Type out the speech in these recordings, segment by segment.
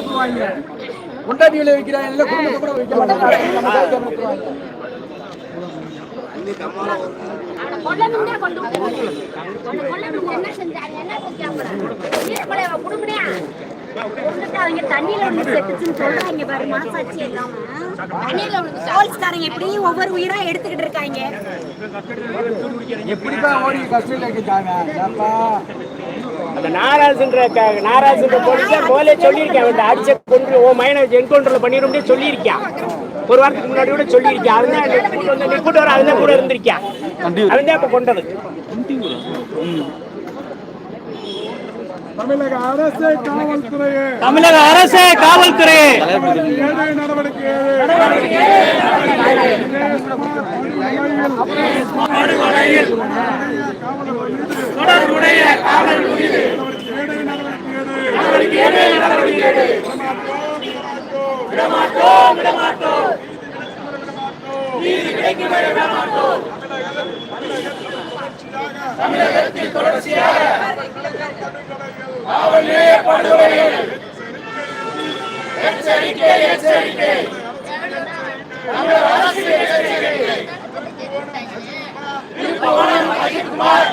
போவாங்க கொண்டாட்டிகளை வைக்கிறாங்க இல்ல குடும்பத்தை கூட வைக்க மாட்டாங்க அவங்க தண்ணியில விழுந்து செத்துச்சுன்னு சொல்றாங்க பாரு, மனசாட்சி இல்லாம. தண்ணியில விழுந்து போலீஸ்காரங்க ஒவ்வொரு உயிரா எடுத்துக்கிட்டு இருக்காங்க. ஓடி ஏப்பா அந்த நாராசுன்ற நாராசுன்ற போலீஸை முதல்ல சொல்லியிருக்கேன் அவன் அடிச்ச கொண்டு ஓ மைனை என்கவுண்டர்ல பண்ணிடும்னே சொல்லியிருக்கான் ஒரு வாரத்துக்கு முன்னாடி கூட சொல்லியிருக்கேன் அவன் தான் என்னை கூட்டு வந்து நீ கூட்டு வர அவன் கூட இருந்திருக்கான் அவன் தான் இப்ப கொண்டது. தமிழக அரசு காவல்துறையே. தமிழக அரசு காவல்துறை ஏழை நடவடிக்கை தொடர்புடைய காவல் மீது ஏழை நடவடிக்கை விடமாட்டோம் விடமாட்டோம் நீதி கிடைக்கும் வரை விடமாட்டோம் தமிழகத்தில் தொடர்ச்சியாக காவல் எச்சரிக்கை எச்சரிக்கை. தமிழக அரசு எச்சரிக்கை திருப்பவனம் அஜித்குமார்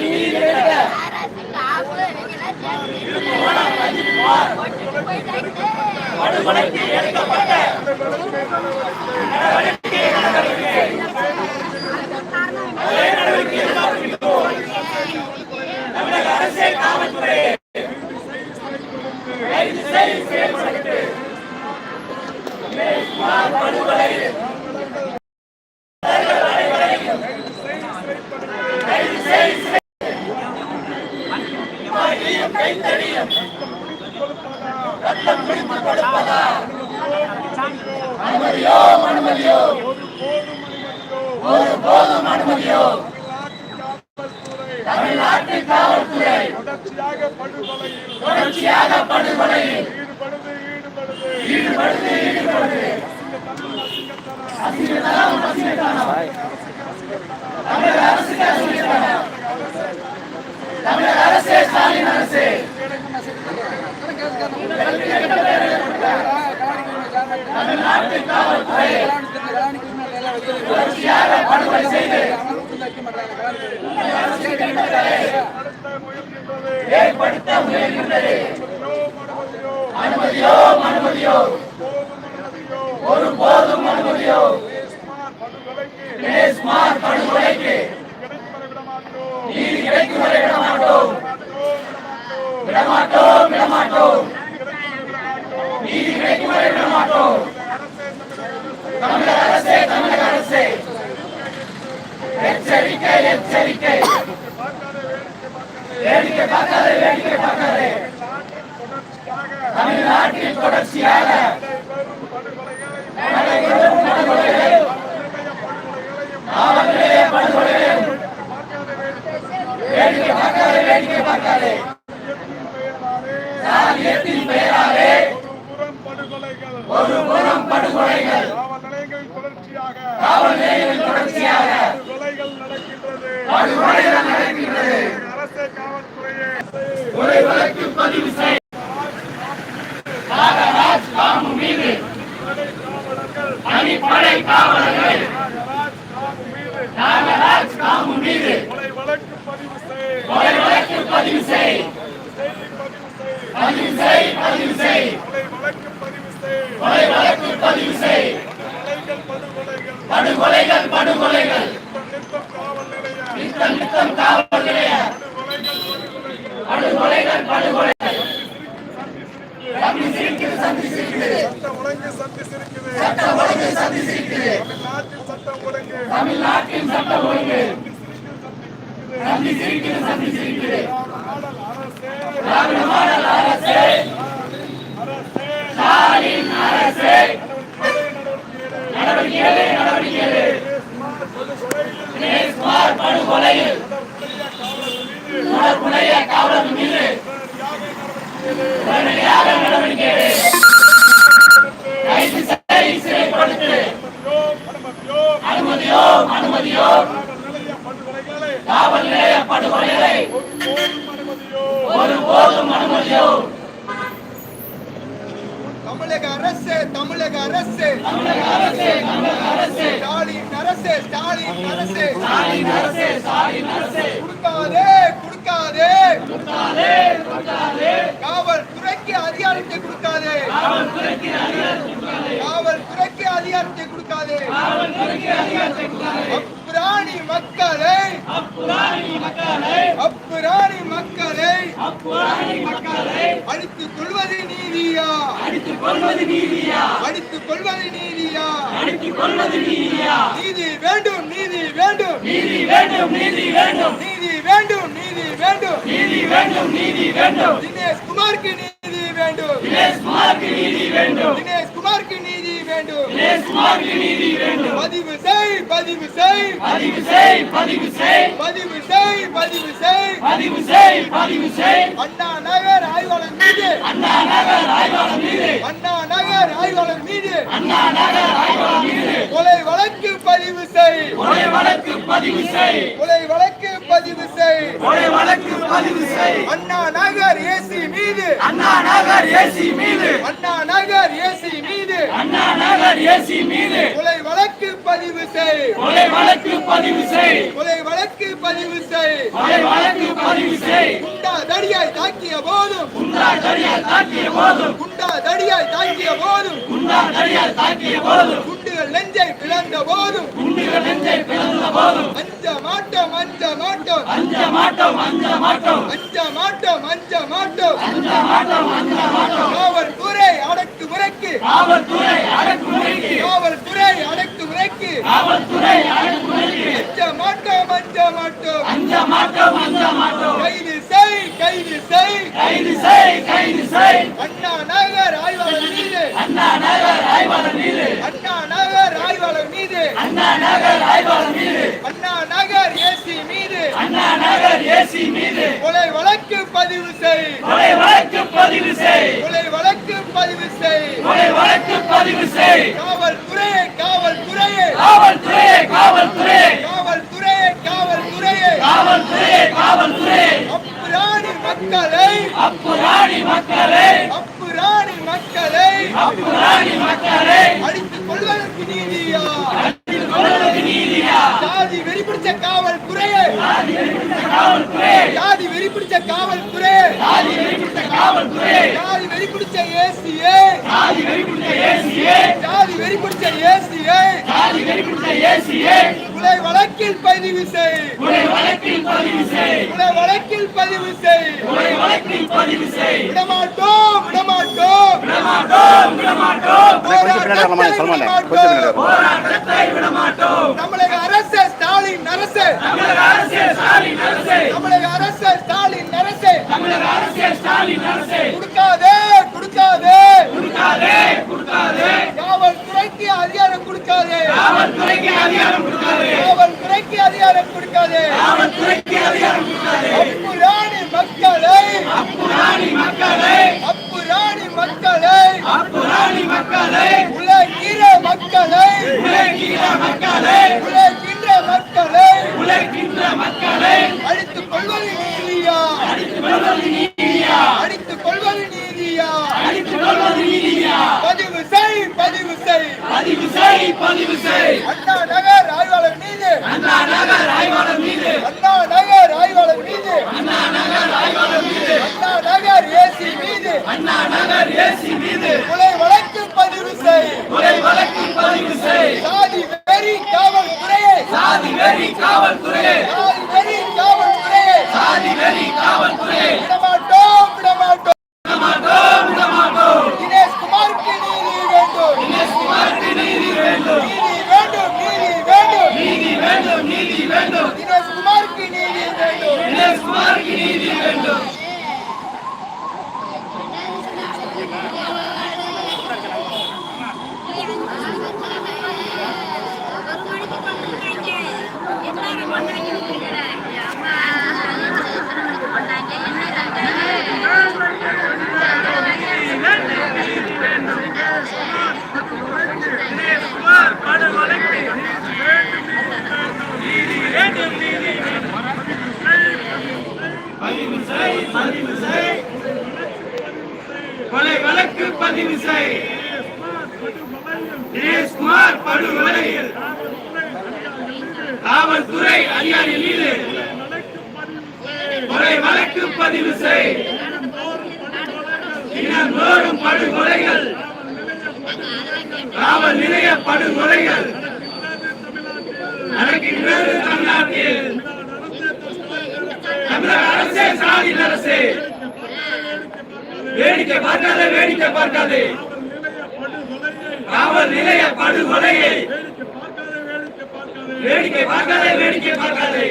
நீதி படுகொலைக்கு எடுக்கப்பட்ட காவல்துறை கைது செய் செயல்படுத்து படுகொலையில் கைது செய் கைத்தறியும் ரத்தம் பிடித்து கொடுப்பதா அனுமதியோ அனுமதியோ ஒரு போதும் அனுமதியோ தமிழ்நாட்டின் காவல்துறை தொடர்ச்சியாக படுகொலையில் தொடர்ச்சியாக படுகொலையில் ஈடுபடுது ஈடுபடுது ஈடுபடுது ஈடுபடுது அசிங்கத்தனம் அசிங்கத்தனம் தமிழக அரசுக்கு அசிங்கத்தனம் தமிழக அரசே ஸ்டாலின் அரசே தமிழ்நாட்டின் காவல்துறை தொடர்ச்சியாக படுகொலை செய்து ஏற்படுத்த முயல்கின்றது அனுமதியோ அனுமதியோ ஒரு போதும் அனுமதியோ ஸ்மார்ட் படுகொலைக்கு நீதி கிடைக்கும் வரை விடமாட்டோம் விடமாட்டோம் விடமாட்டோம் நீதி கிடைக்கும் வரை விடமாட்டோம் தமிழக அரசே தமிழக அரசே எச்சரிக்கை எச்சரிக்கை. வேடிக்கை பார்க்காதே வேடிக்கை பார்க்காதே. தமிழ்நாட்டில் தொடர்ச்சியாக நடைபெறும் படுகொலைகள் காவல் நிலைய படுகொலைகள் வேடிக்கை பார்க்காதே வேடிக்கை பார்க்காதே சாதியத்தின் பெயராலே புறம் படுகொலைகள். ஒரு புறம் படுகொலைகள். தொடர்ச்சியாக தொடர்ச்சியாக நடக்கின்றது பதிவு காவலர்கள் நாகராஜ் ராமு மீது கொலை வழக்கு பதிவு செய் கொலை வழக்கு பதிவு செய் பதிவு செய் பதிவு செய் கொலை வழக்கு பதிவு செய் கொலை வழக்கு பதிவு செய் கொலைகள் படுகொலைகள் படுகொலைகள். படுகொலைகள் நித்தம் காவல் நிலைய நித்தம் காவல் நிலைய படுகொலைகள். படுகொலைகள் சந்தி சிரிக்குது சந்தி சிரிக்குது. சட்டம் ஒழுங்கு சந்தி சிரிக்குது சட்டம் ஒழுங்கு சந்தி சிரிக்குது தமிழ்நாட்டில் சட்டம் ஒழுங்கு தமிழ்நாட்டின் சட்டம் ஒழுங்கு. சந்தி சிரிக்குது சந்தி சிரிக்குது. திராவிட மாடல் அரசே. அரசே ஸ்டாலின் அரசே. நடவடிக்கைகளே நடவடிக்கைகளே. நேஸ்மார் படுகொலையில் தொடர்புடைய காவலர் மீது. உடனடியாக நடவடிக்கைகளே. கைது செய் சிறைப்படுத்து அனுமதியோ அனுமதியோ. காவல் நிலைய படுகொலைகளை. ஒருபோதும் அனுமதியோ. தமிழக அரசு தமிழக அரசு. தமிழக அரசு தமிழக அரசு. ஸ்டாலின் அரசு ஸ்டாலின் அரசு. ஸ்டாலின் அரசு ஸ்டாலின் அரசு. கொடுக்காதே கொடுக்காதே. கொடுக்காதே கொடுக்காதே. காவல் துறைக்கு அதிகாரத்தை கொடுக்காதே. காவல் துறைக்கு அதிகாரத்தை கொடுக்காதே. காவல் துறைக்கு அதிகாரத்தை கொடுக்காதே. காவல் துறைக்கு அதிகாரத்தை கொடுக்காதே. அப்புராணி மக்களை. அப்புராணி மக்களை. அடித்துக் கொள்வது நீதியா? அடித்துக் கொள்வது நீதியா? அடித்துக் கொள்வது நீதியா? அடித்துக் கொள்வது நீதியா? நீதி வேண்டும் நீதி வேண்டும். நீதி வேண்டும் நீதி வேண்டும். நீதி வேண்டும் நீதி வேண்டும். நீதி வேண்டும் நீதி வேண்டும். தினேஷ் குமாருக்கு நீதி வேண்டும். தினேஷ் குமாருக்கு நீதி வேண்டும். தினேஷ் குமாருக்கு நீதி வேண்டும். தினேஷ் குமாருக்கு நீதி வேண்டும். பதிவு செய் பதிவு செய். பதிவு செய் பதிவு செய். பதிவு செய் பதிவு செய். பதிவு செய் பதிவு செய். அண்ணா நகர் ஆய்வாளர் மீது. அண்ணா நகர் ஆய்வாளர் மீது. அண்ணா நகர் ஆய்வாளர் மீது. அண்ணா நகர் ஆய்வாளர் மீது. கொலை வழக்கு பதிவு செய். கொலை வழக்கு பதிவு செய். கொலை வழக்கு பதிவு செய். கொலை வழக்கு பதிவு செய். அண்ணா நகர் ஏசி மீது. அண்ணா நகர் ஏசி மீது. அண்ணா நகர் ஏசி அண்ணா நகர் ஏசி மீது. கொலை வழக்கு பதிவு செய். கொலை வழக்கு பதிவு செய். கொலை வழக்கு பதிவு செய். கொலை வழக்கு பதிவு செய். குண்டா தடியாய் தாக்கிய போதும். குண்டா தடியாய் தாக்கிய போதும். குண்டா தடியாய் தாக்கிய போதும். குண்டா தடியாய் தாக்கிய போதும். குண்டுகள் நெஞ்சை பிளந்த போதும். குண்டுகள் நெஞ்சை பிளந்த போதும். அஞ்ச மாட்டோம் அஞ்ச மாட்டோம். அஞ்ச மாட்டோம் அஞ்ச மாட்டோம். அஞ்ச மாட்டோம் அஞ்ச மாட்டோம். அஞ்ச மாட்டோம் அஞ்ச மாட்டோம். காவல்துறை அடக்குமுறைக்கு. காவல்துறை அடக்குமுறைக்கு. காவல்துறை அடக்குமுறைக்கு. காவல்துறை அடக்குமுறைக்கு. அஞ்ச மாட்டோம் அஞ்ச மாட்டோம். அஞ்ச மாட்டோம் அஞ்ச மாட்டோம். கைது செய் கைது செய். கைது செய் கைது செய். அண்ணா நகர் ஆய்வாளர் மீது. அண்ணா நகர் ஆய்வாளர் மீது. அண்ணா நகர் மீது. அண்ணா நகர் ஆய்வாளர் மீது. அண்ணா நகர் ஏசி மீது. அண்ணா நகர் ஏசி மீது. கொலை வழக்கு பதிவு செய். கொலை வழக்கு பதிவு செய். கொலை வழக்கு பதிவு செய். கொலை வழக்கு பதிவு செய். காவல்துறையே காவல்துறையே. காவல்துறையே காவல்துறையே. காவல்துறையே காவல்துறையே. காவல்துறையே காவல்துறையே. அப்புராணி மக்களை. அப்புராணி மக்களை. அப்புராணி மக்களை. அப்புராணி மக்களை அடித்துக் கொள்வதற்கு நீதியா அடித்துக் கொள்வதற்கு நீதியா ஜாதி வெறி பிடிச்ச காவல்துறையே ஜாதி வெறி பிடிச்ச காவல்துறையே ஜாதி வெறி பிடிச்ச காவல்துறையே ஜாதி வெறி பிடிச்ச காவல்துறையே ஜாதி வெறி பிடிச்ச ஏசியே ஜாதி வெறி பிடிச்ச ஏசியே ஜாதி வெறி பிடிச்ச ஏசியே ஜாதி வெறி பிடிச்ச ஏசியே கொலை வழக்கில் பதிவு செய். கொலை வழக்கில் பதிவு செய். கொலை வழக்கில் பதிவு செய். கொலை வழக்கில் பதிவு செய். விடமாட்டோம் விடமாட்டோம். விடமாட்டோம் விடமாட்டோம். போராட்டத்தை விடமாட்டோம். தமிழக அரசு ஸ்டாலின் அரசு. தமிழக அரசு ஸ்டாலின் அரசு. தமிழக அரசு தமிழக அரசு ஸ்டாலின் அரசு கொடுக்காதே கொடுக்காதே கொடுக்காதே கொடுக்காதே காவல்துறைக்கு அதிகாரம் கொடுக்காதே காவல்துறைக்கு அதிகாரம் கொடுக்காதே காவல்துறைக்கு அதிகாரம் கொடுக்காதே காவல்துறைக்கு அதிகாரம் கொடுக்காதே அப்புராணி மக்களை அப்புராணி மக்களை அப்புராணி மக்களை அப்புராணி மக்களை உலகிற மக்களை உலகிற மக்களை உலகின்ற மக்களை உலகின்ற மக்களை அடித்துக் கொள்வது நீதியா அடித்துக் கொள்வது நீதியா அடித்துக் கொள்வது நீதியா அடித்துக் கொள்வது நீதியா பதிவு செய் பதிவு செய் பதிவு செய் பதிவு செய் அண்ணா நகர் ஆய்வாளர் மீது அண்ணா நகர் ஆய்வாளர் மீது அண்ணா நகர் ஆய்வாளர் மீது அண்ணா நகர் ஆய்வாளர் மீது அண்ணா நகர் ஏசி மீது அண்ணா நகர் ஏசி மீது கொலை வழக்கு பதிவு செய் கொலை வழக்கு பதிவு செய் சாதி வெறி காவல்துறையே சாதி வெறி காவல்துறையே சாதி வெறி காவல்துறையே சாதி வெறி காவல்துறையே விடமாட்டோம் விடமாட்டோம் விடமாட்டோம் விடமாட்டோம் தினேஷ் குமாருக்கு நீதி வேண்டும் தினேஷ் குமாருக்கு நீதி வேண்டும் நீதி வேண்டும் நீதி கொலை வழக்கு பதிவு செய் தினேஷ்குமார் படுகொலையில். காவல்துறை அதிகாரி மீது. கொலை வழக்கு பதிவு செய் தினந்தோறும் படுகொலைகள். காவல் நிலைய படுகொலைகள். நடக்கின்றது தமிழ்நாட்டில். தமிழக அரசே சாதி அரசே. வேடிக்கை பார்க்காதே வேடிக்கை பார்க்காதே. காவல் நிலைய படுகொலையை. வேடிக்கை பார்க்காதே வேடிக்கை பார்க்காதே.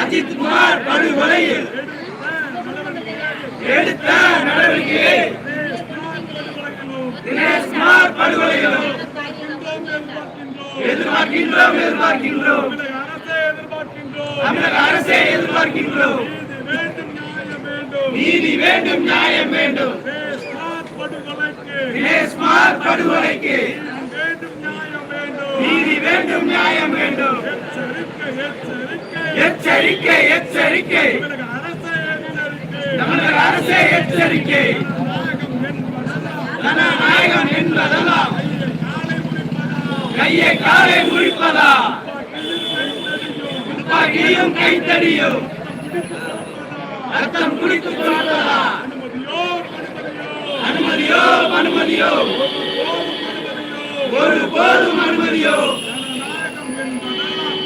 அஜித் குமார் படுகொலையில். எடுத்த நடவடிக்கையை தினேஷ் குமார் படுகொலைகளும் எதிர்பார்க்கின்றோம் எதிர்பார்க்கின்றோம். தமிழக அரசே எதிர்பார்க்கின்றோம். நீதி வேண்டும் நியாயம் வேண்டும். படுகொலைக்கு நீதி வேண்டும் நியாயம் வேண்டும். எச்சரிக்கை எச்சரிக்கை. தமிழக அரசே எச்சரிக்கை. ஜனநாயகம் என்பதெல்லாம் கையை காலை முறிப்பதா? துப்பாக்கியும் கைத்தடியும். ரத்தம் குடித்துக் கொள்வதா அனுமதியோ அனுமதியோ? ஒரு போதும் அனுமதியோ?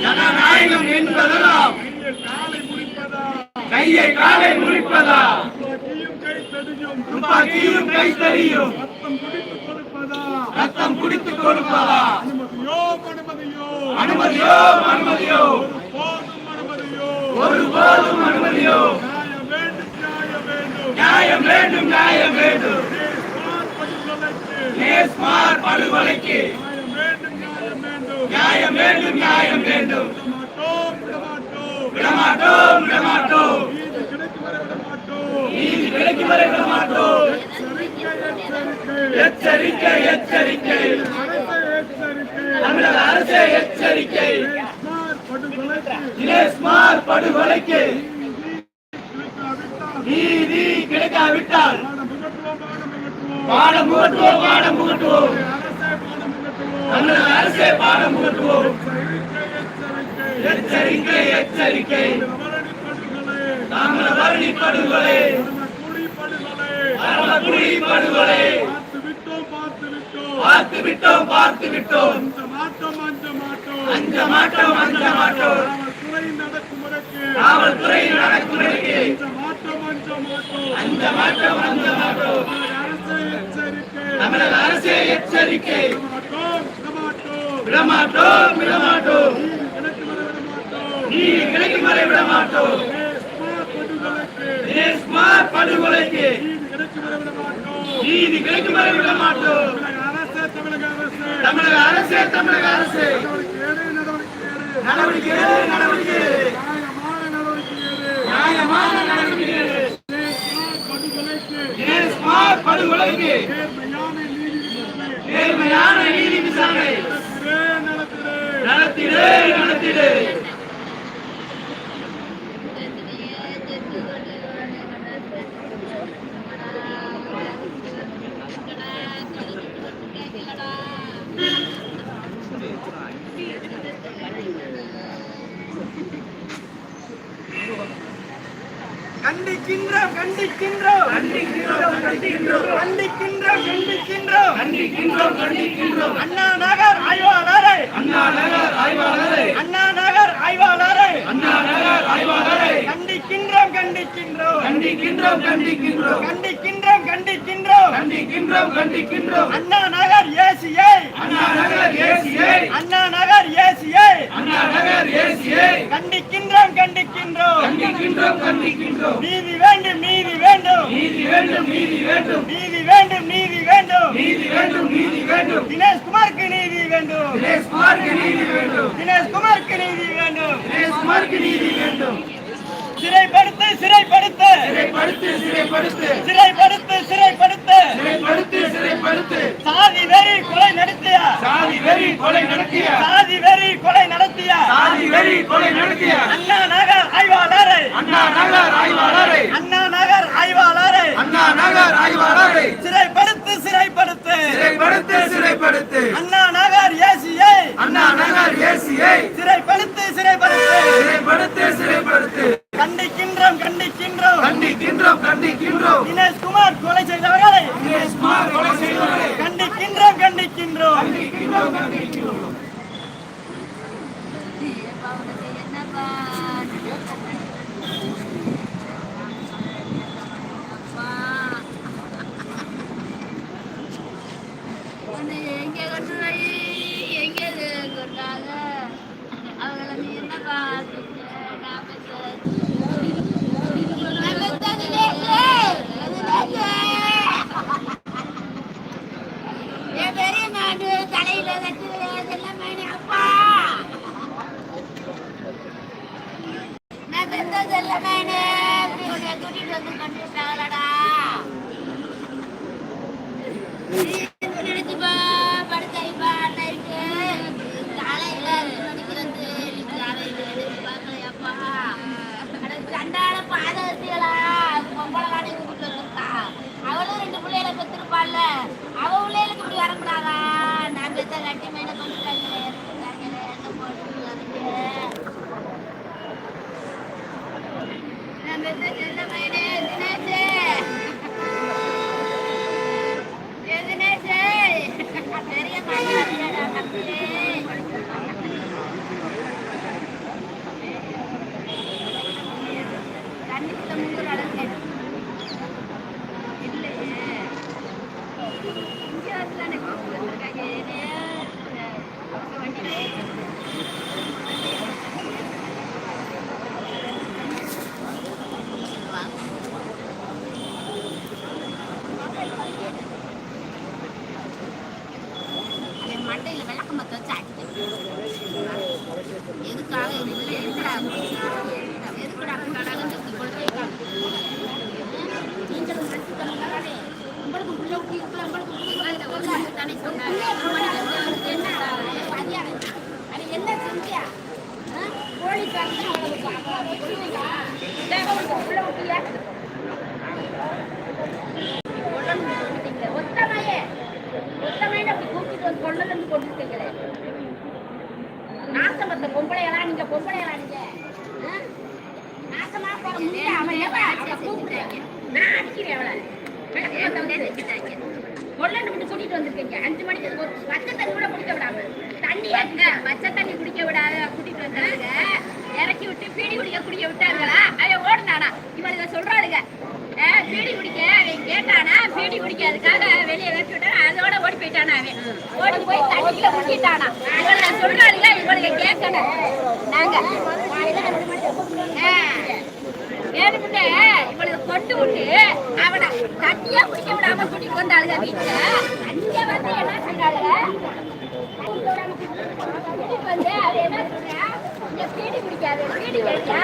ஜனநாயகம் என்பதெல்லாம் கையை காலை முடிப்பதா துப்பாக்கியும் கை தெரியும் ரத்தம் குடித்துக் கொடுப்பதா? அனுமதியோ அனுமதியோ? ஒரு போதும் அனுமதியோ? நியாயம் வேண்டும் நியாயம் வேண்டும். நேஸ்மார் படுகொலைக்கு. நியாயம் வேண்டும் நியாயம் வேண்டும். விடமாட்டோம் விடமாட்டோம். நீதி கிடைக்கும் வரை விடமாட்டோம். எச்சரிக்கை எச்சரிக்கை. தமிழக அரசே எச்சரிக்கை. படுகொலைக்கு. நீதி கிடைக்காவிட்டால் பாடம் புகட்டுவோம் பாடம் புகட்டுவோம். தமிழக அரசே பாடம் புகட்டுவோம். எச்சரிக்கை எச்சரிக்கை. தாமிரபரணி படுகொலை. அரவக்குடி படுகொலை. பார்த்து விட்டோம் பார்த்து விட்டோம். அஞ்ச மாட்டோம் அஞ்ச மாட்டோம். காவல்துறை நடக்குமுறைக்கு தமிழக அரசே எச்சரிக்கை விடமாட்டோம் விடமாட்டோம் நீதி கிடைக்கும் வரை விடமாட்டோம் படுகொலைக்கு நீதி கிடைக்கும் வரை விடமாட்டோம் தமிழக அரசே தமிழக அரசே நடவடிக்கை நடவடிக்கை. நியாயமான நடவடிக்கை எடு. தினேஷ்குமார் படுகொலைக்கு நேர்மையான நீதி விசாரணை நடத்திடு நடத்திடு. கண்டிக்கின்றோம் கண்டிக்கின்றோம் கண்டிக்கின்றோம் கண்டிக்கின்றோம். கண்டிக்கின்றோம் கண்டிக்கின்றோம். கண்டிக்கின்றோம் கண்டிக்கின்றோம். அண்ணா நகர் ஆய்வாளரை. அண்ணா நகர் ஆய்வாளரை. அண்ணா நகர் ஆய்வாளரை. அண்ணா நகர் ஆய்வாளரை. கண்டிக்கின்றோம் கண்டிக்கின்றோம். கண்டிக்கின்றோம் கண்டிக்கின்றோம். கண்டிக்கின்றோம் கண்டிக்கின்றோம். கண்டிக்கின்றோம் கண்டிக்கின்றோம். அண்ணா நகர் ஏசியை அண்ணா நகர் ஏசியை அண்ணா நகர் ஏசியை அண்ணா நகர் ஏசியை கண்டிக்கின்றோம் கண்டிக்கின்றோம். கண்டிக்கின்றோம் கண்டிக்கின்றோம். நீதி வேண்டும் நீதி வேண்டும். நீதி வேண்டும் நீதி வேண்டும். நீதி வேண்டும் நீதி வேண்டும். நீதி வேண்டும் நீதி வேண்டும். தினேஷ்குமாருக்கு நீதி வேண்டும். தினேஷ்குமாருக்கு நீதி வேண்டும். தினேஷ்குமாருக்கு நீதி வேண்டும். தினேஷ்குமாருக்கு நீதி வேண்டும். சிறைப்படுத்து சிறைப்படுத்து. சிறைப்படுத்து சிறைப்படுத்து. சிறைப்படுத்து சிறைப்படுத்து. சிறைப்படுத்து சிறைப்படுத்து. சாதி வெறி கொலை நடத்திய? சாதி வெறி கொலை நடத்திய? சாதி வெறி கொலை நடத்திய? சாதி வெறி கொலை நடத்திய? அண்ணா நகர் ஆய்வாளரை. அண்ணா நகர் ஆய்வாளரை. அண்ணா நகர் ஆய்வாளரை. அண்ணா நகர் ஆய்வாளரை. சிறைப்படுத்து சிறைப்படுத்து. சிறைப்படுத்து சிறைப்படுத்து. அண்ணா நகர் ஏசியே கொள்ளண்டு விட்டு கூட்டிட்டு வந்திருக்கீங்க. அஞ்சு மணிக்கு ஒரு பச்சை தண்ணி கூட குடிக்க விடாம. தண்ணி ஏங்க பச்சை தண்ணி குடிக்க விடாத கூட்டிட்டு வந்தாங்க இறக்கி விட்டு பீடி குடிக்க குடிக்க விட்டாங்களா? அவன் ஓடுனானா. இவனுங்க சொல்றாளுங்க. பீடி குடிக்க அவன் கேட்டானா? பீடி குடிக்கிறதுக்காக வெளியே வச்சு விட்டான் அதோட ஓடி போயிட்டானா அவன். ஓடி போய் தண்ணியில முக்கிட்டானா இவளுங்க சொல்றாளுங்க இவளுங்க கேட்கணும். நாங்க. வேணும்னே இவளுக்கு கொண்டு விட்டு அவனை தண்ணியா குடிக்க விடாம கூட்டிட்டு வந்தாளுங்க வீட்டுல. வந்து என்ன செஞ்சாளுங்க வந்து அவ என்ன சொன்னா பீடி குடிக்காது பீடி கேட்டியா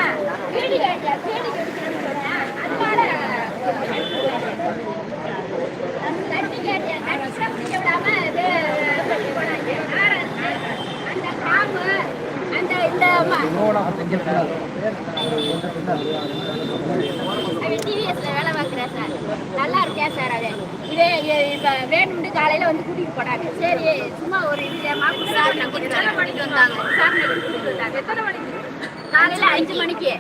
பீடி கேட்டியா பீடி குடிக்கிறேன்னு சொன்னா அதனால தண்ணி கேட்டியா தண்ணி குடிக்க விடாம இது அந்த காமு அந்த இந்த ம- அவன் டிவிஎஸ்ல வேலை பார்க்குறேன் சார் நல்லா இருக்கேன் சார் அவன் இதே இப்போ வேணும்னு காலையில் வந்து கூட்டிகிட்டு போனாங்க. சரி சும்மா ஒரு இது எத்தனை மணிக்கு வந்தாங்க. கூட்டிகிட்டு வந்தாங்க. எத்தனை மணிக்கு? காலையில் அஞ்சு மணிக்கு.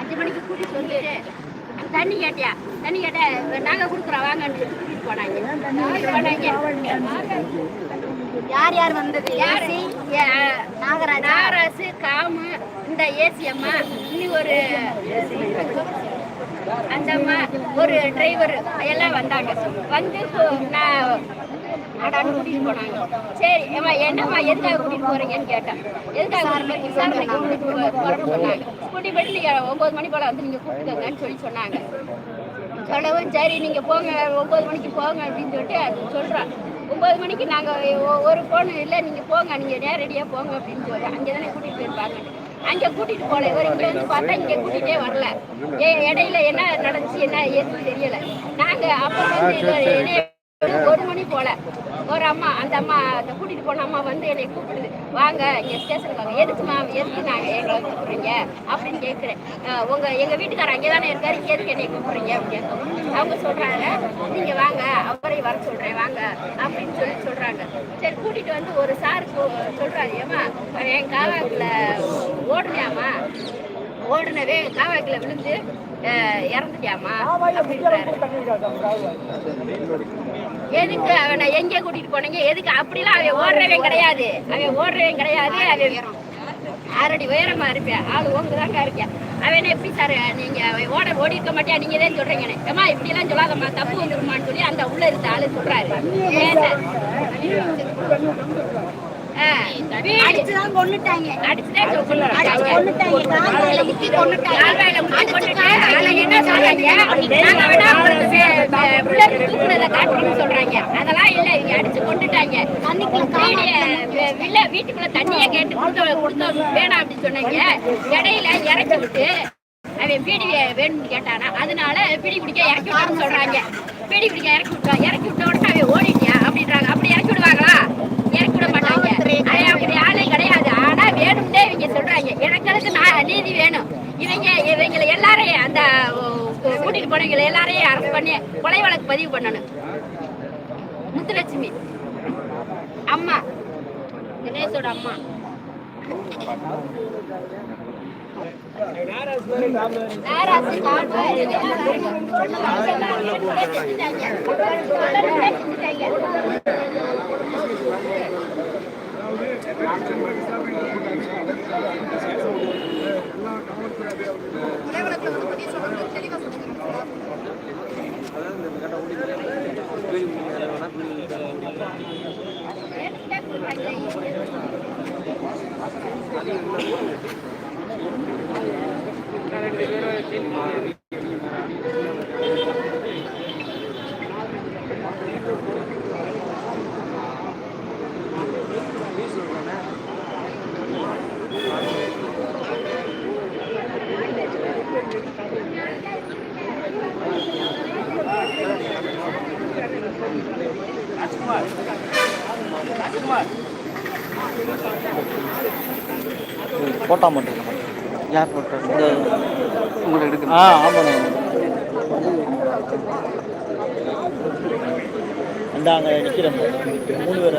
அஞ்சு மணிக்கு கூட்டிகிட்டு வந்துட்டு தண்ணி கேட்டியா? தண்ணி கேட்டா நாங்கள் கொடுக்குறோம் வாங்கன்னு கூட்டிகிட்டு போனாங்க. யார் யார் வந்தது? யாரு? நாகராஜ்? நாகராஜ் காமு இந்த ஏசி அம்மா இனி ஒரு அந்த அம்மா ஒரு டிரைவர் எல்லாம் வந்தாங்க. வந்து நான் அடான்னு கூட்டிட்டு போனாங்க. சரி அம்மா என்னம்மா எதுக்காக கூட்டிட்டு போறீங்கன்னு கேட்டேன் எதுக்காக விசாரணைக்கு கூட்டிட்டு போறேன்னு சொன்னாங்க. கூட்டி போயிட்டு நீங்க ஒன்பது மணி போல வந்து நீங்க கூப்பிட்டுக்கங்கன்னு சொல்லி சொன்னாங்க. சொல்லவும் சரி நீங்க போங்க ஒன்பது மணிக்கு போங்க அப்படின்னு சொல்லிட்டு அது சொல்றான் ஒன்பது மணிக்கு நாங்க ஒரு போன் இல்லை நீங்க போங்க நீங்க நேரடியா போங்க அப்படின்னு சொல்லி அங்கே தானே கூட்டிட்டு போயிருப்பாங்க. அங்க கூட்டிட்டு போல. இவர் இங்க வந்து பார்த்தா இங்க கூட்டிட்டே வரல. ஏ இடையில என்ன நடந்துச்சு என்ன ஏதுன்னு தெரியல. நாங்க அப்புறம் வந்து ஒரு மணி போல. ஒரு அம்மா அந்த அம்மா அந்த கூட்டிட்டு போன அம்மா வந்து என்னை கூப்பிடுது. வாங்க இங்க ஸ்டேஷனுக்கு வாங்க. எதுக்குமா எதுக்கு நாங்க எங்களை கூப்பிடுறீங்க? அப்படின்னு கேட்குறேன். அஹ் உங்க எங்க வீட்டுக்காரர் அங்கே தானே இருக்காரு? இங்க எதுக்கு என்னை கூப்பிடுறீங்க? அப்படின்னு அவங்க சொல்றாங்க நீங்க வாங்க அவரை வர சொல்றேன் வாங்க அப்படின்னு சொல்லி சொல்றாங்க. சரி கூட்டிட்டு வந்து ஒரு சார் சொல்றாரு ஏமா என் காவாக்குல ஓடுனியாமா ஓடுனவே காவாக்குல விழுந்து இறந்துட்டியாமா அப்படின்றாரு எதுக்கு அவனை எங்க கூட்டிட்டு போனீங்க? எதுக்கு? அப்படிலாம் அவன் ஓடுறவன் கிடையாது. அவன் ஓடுறவன் கிடையாது. அவன் ஆறடி உயரமா இருப்பேன் ஆளு ஓங்குதாங்க இருக்கேன் அவன் எப்படி சார் நீங்க ஓட ஓடி இருக்க மாட்டியா? நீங்க தான் சொல்றீங்க ஏமா இப்படி எல்லாம் சொல்லாதம்மா. தப்பு வந்துருமான்னு சொல்லி அந்த உள்ள இருந்த ஆளு சொல்றாரு. ஏன் சார்? அடிச்சுதான் கால்வாயில முக்கி கொன்னுட்டு, அதுல என்ன சொல்றாங்க? நாங்க வேணா பிள்ளைக்கு தூக்குனதை காட்டுறோம்னு சொல்றாங்க. அதெல்லாம் இல்ல, இவங்க அடிச்சு கொன்னுட்டாங்க. வீடிய- வீட்டுக்குள்ள தண்ணியை கேட்டு கொடுத்த- கொடுத்த வேணாம் அப்படின்னு சொன்னாங்க. இடையில இறக்கி விட்டு அவன் பீடி வேணும்னு கேட்டானா. அதனால பீடி குடிக்க இறக்கி விட்டான்னு சொல்றாங்க. பீடி குடிக்க இறக்கி விட்டா இறக்கி விட்ட உடனே அவன் ஓடிட்டியா அப்படின்றாங்க. அப்படி இறக்கி விடுவாங்களா இறக்கி விட மாட்டாங்க அவன் அப்படி ஆளே கிடையாது. ஆனா வேணும்னே இவங்க சொல்றாங்க. எனக்கு நான் நீதி வேணும். இவங்க இவங்களை எல்லாரையும் அந்த கூட்டிட்டு போனவங்களை எல்லாரையும் அரெஸ்ட் பண்ணி கொலை வழக்கு பதிவு பண்ணணும். முத்துலட்சுமி. அம்மா. தினேஷோட அம்மா. நாராசு கால்வாய் போட்டா மட்டும் யார் போட்டா? இந்த உங்களை எடுக்க ஆ ஆமாண்ணே அந்த அங்கே நிற்கிறேன் மூணு பேர்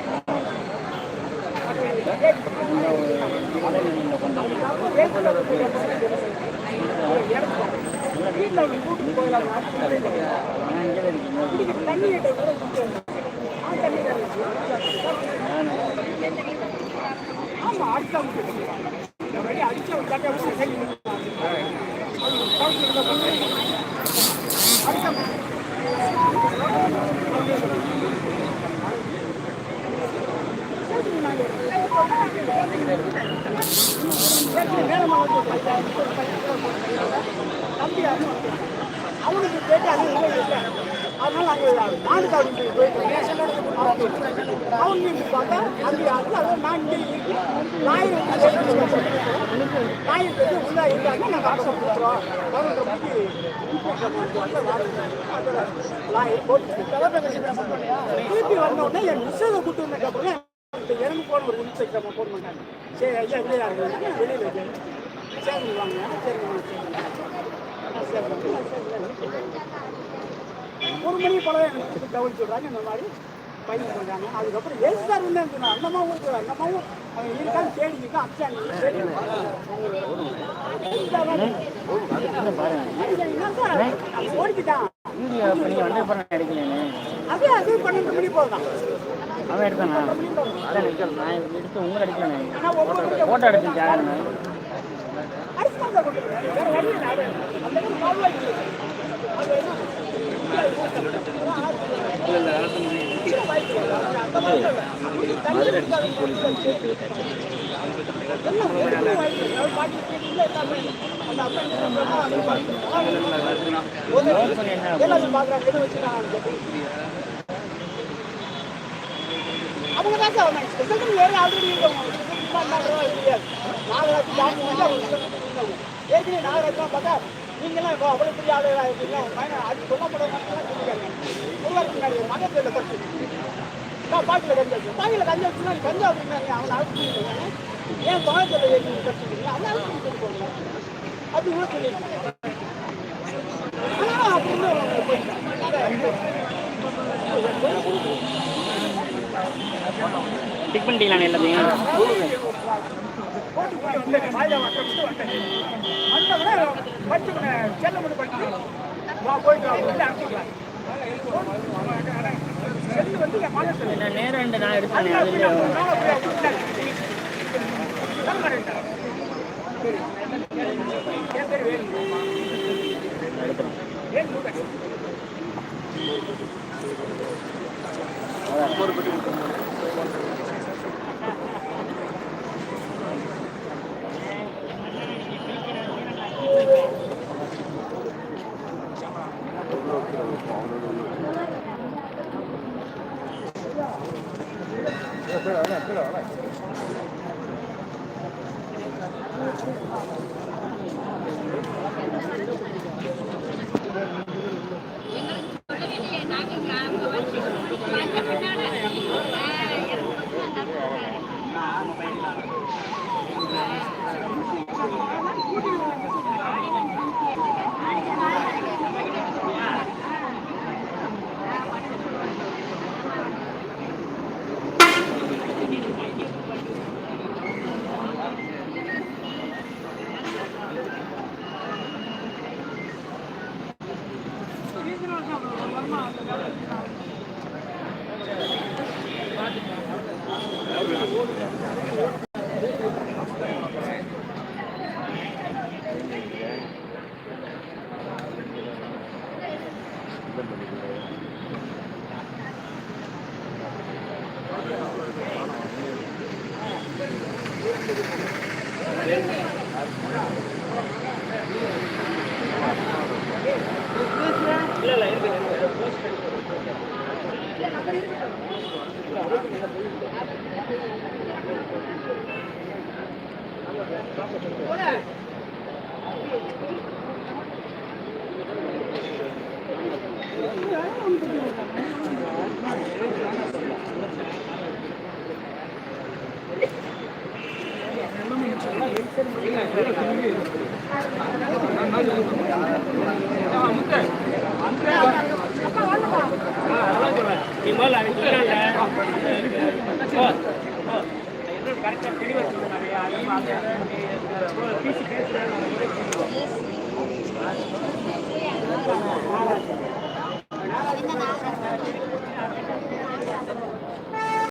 அந்த கவர் அவனுக்கு கேட்டு அது இல்லை இல்லை அதனால நாங்கள் நானுக்கு அவனுக்கு போயிட்டு அவங்க மீன் பார்த்தா அது அது நான் இங்கே லாயர் வந்து லாயர் வந்து உள்ளே இருந்தாங்க நாங்கள் ஆட்டம் கொடுக்குறோம் பதினொன்றரை மணிக்கு லாயர் போட்டு திருப்பி வந்த என் மிஸ்ஸை கூட்டு வந்ததுக்கப்புறம் எனக்கு போன ஒரு இன்ஸ்பெக்டர் போட மாட்டாங்க சரி ஐயா இல்லையா இருந்தாங்க வெளியில் வைக்கிறேன் சரி வாங்க சரி வாங்க சரி ஒரு மணி போல எனக்கு கவனிச்சு சொல்றாங்க இந்த மாதிரி. பையன் பண்றாங்க அதுக்கப்புறம் ஏசு சார் வந்து எனக்கு சொன்னாங்க. அந்தமாவும் இருக்கு அந்தமாவும் அவன் இருக்கான்னு தேடி இருக்கான் அச்சாங்க ஓடிக்கிட்டான் அது அது பன்னெண்டு மணி போல் தான் அவன் எடுத்தானா? அதான் நிற்கல நான் எடுத்து உங்களை ஒவ்வொரு ஃபோட்டோ எடுத்து இல்லை. அவங்க தான் சார் வந்தாங்க ஸ்பெஷல் ஆல்ரெடி தெரியாது நாகராஜ் அவங்க ஏற்கனவே நாகராஜ் பார்த்தா நீங்களாம் இப்போ அவ்வளோ பெரிய ஆளு இருக்கீங்க பயணம் அது சொல்லப்பட சொல்லிக்காங்க உருவாக்கு முன்னாடி ஒரு மகன் பட்டு நான் பாட்டில் கஞ்சி வச்சு. பாட்டில் கஞ்சி வச்சுன்னா கஞ்சா அப்படின்னாங்க அவனை அழைச்சிருக்காங்க ஏன் பாகத்தில் ஏற்றி கற்றுக்கிறீங்க அதை அழைச்சி போங்க. அது கூட சொல்லியிருக்காங்க. டிக் பண்ணிட்டீங்களா எல்லாத்தையும்? வந்தேன். செல்ல படிச்சு வா போயிட்டு அனுப்பிக்கலாம். செல்லு வந்து என் நான் நேரம் ரெண்டு நான் எடுத்து எடுத்தேன் Hola.